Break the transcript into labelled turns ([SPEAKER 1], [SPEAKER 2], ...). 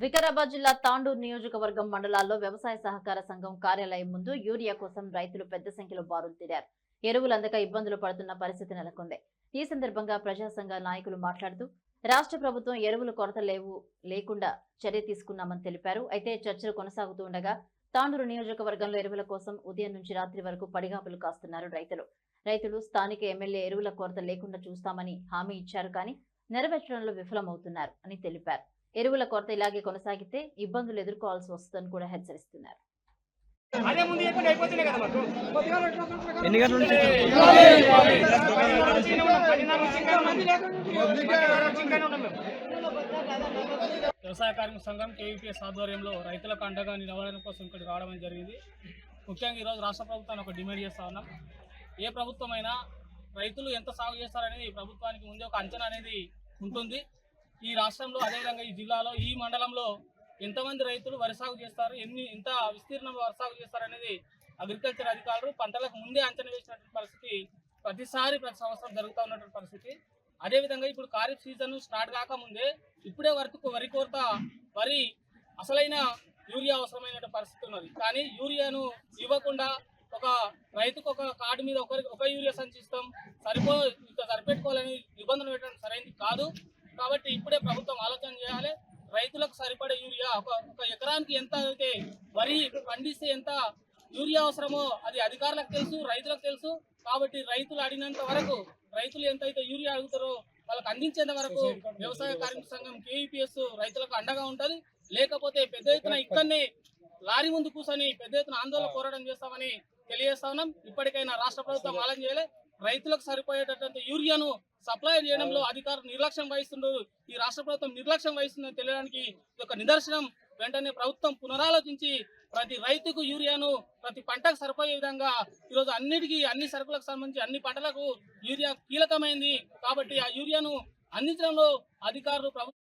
[SPEAKER 1] వికారాబాద్ జిల్లా తాండూరు నియోజకవర్గం మండలాల్లో వ్యవసాయ సహకార సంఘం కార్యాలయం ముందు యూరియా కోసం రైతులు పెద్ద సంఖ్యలో బారులు తీరారు. ఎరువులు అందక ఇబ్బందులు పడుతున్న పరిస్థితి నెలకొంది. ఈ సందర్భంగా ప్రజా సంఘ నాయకులు మాట్లాడుతూ రాష్ట్ర ప్రభుత్వం ఎరువుల కొరత లేవు లేకుండా చర్య తీసుకున్నామని తెలిపారు. అయితే చర్చలు కొనసాగుతూ ఉండగా తాండూరు నియోజకవర్గంలో ఎరువుల కోసం ఉదయం నుంచి రాత్రి వరకు పడిగాపులు కాస్తున్నారు రైతులు. రైతులు స్థానిక ఎమ్మెల్యే ఎరువుల కొరత లేకుండా చూస్తామని హామీ ఇచ్చారు కానీ నెరవేర్చడంలో విఫలమవుతున్నారు అని తెలిపారు. ఎరువుల కొరత ఇలాగే కొనసాగితే ఇబ్బందులు ఎదుర్కోవాల్సి వస్తుందని కూడా హెచ్చరిస్తున్నారు.
[SPEAKER 2] ఎన్ని గంటల నుంచి.
[SPEAKER 3] వ్యవసాయ కార్మిక సంఘం కేవీపీఎస్ ఆధ్వర్యంలో రైతులకు అండగా నిలవడం కోసం ఇక్కడ రావడం జరిగింది. ముఖ్యంగా ఈరోజు రాష్ట్ర ప్రభుత్వాన్ని ఒక డిమాండ్ చేస్తా ఉన్నాం. ఏ ప్రభుత్వం అయినా రైతులు ఎంత సాగు చేస్తారనేది ప్రభుత్వానికి ముందే ఒక అంచనా అనేది ఉంటుంది. ఈ రాష్ట్రంలో అదేవిధంగా ఈ జిల్లాలో ఈ మండలంలో ఎంతమంది రైతులు వరి సాగు చేస్తారు ఎన్ని ఎంత విస్తీర్ణంలో వరి సాగు చేస్తారు అనేది అగ్రికల్చర్ అధికారులు పంటలకు ముందే అంచనా వేసినటువంటి పరిస్థితి ప్రతిసారి ప్రతి సంవత్సరం జరుగుతూ ఉన్నటువంటి పరిస్థితి. అదేవిధంగా ఇప్పుడు ఖరీఫ్ సీజన్ స్టార్ట్ కాకముందే ఇప్పుడే వరకు వరి కోత వరి అసలైన యూరియా అవసరమైనటువంటి పరిస్థితి ఉన్నది. కానీ యూరియాను ఇవ్వకుండా ఒక రైతుకు ఒక కార్డు మీద ఒకరికి ఒక యూరియా సంచిస్తాం సరిపో ఇంత సరిపెట్టుకోవాలని నిబంధన పెట్టడం సరైనది కాదు. కాబట్టి ఇప్పుడే ప్రభుత్వం ఆలోచన చేయాలి. రైతులకు సరిపడే యూరియా. ఒక ఎకరానికి ఎంత అయితే వరి పండిస్తే ఎంత యూరియా అవసరమో అది అధికారులకు తెలుసు రైతులకు తెలుసు. కాబట్టి రైతులు అడిగినంత వరకు రైతులు ఎంతైతే యూరియా అడుగుతారో వాళ్ళకి అందించేంత వరకు వ్యవసాయ కార్మిక సంఘం కేవీపీఎస్ రైతులకు అండగా ఉంటది. లేకపోతే పెద్ద ఎత్తున ఇక్కడనే లారీ ముందు కూర్చొని పెద్ద ఎత్తున ఆందోళన పోరాటం చేస్తామని తెలియజేస్తా ఉన్నాం. ఇప్పటికైనా రాష్ట్ర ప్రభుత్వం ఆలోచన చేయాలి. రైతులకు సరిపోయేటటువంటి యూరియాను సప్లై చేయడంలో అధికారులు నిర్లక్ష్యం వహిస్తున్నారు ఈ రాష్ట్ర ప్రభుత్వం నిర్లక్ష్యం వహిస్తుందని తెలియడానికి ఒక నిదర్శనం వెంటనే ప్రభుత్వం పునరాలోచించి ప్రతి రైతుకు యూరియాను ప్రతి పంటకు సరిపోయే విధంగా ఈరోజు అన్నిటికీ అన్ని సరుకులకు సంబంధించి అన్ని పంటలకు యూరియా కీలకమైంది. కాబట్టి ఆ యూరియాను అందించడంలో అధికారులు ప్రభుత్వం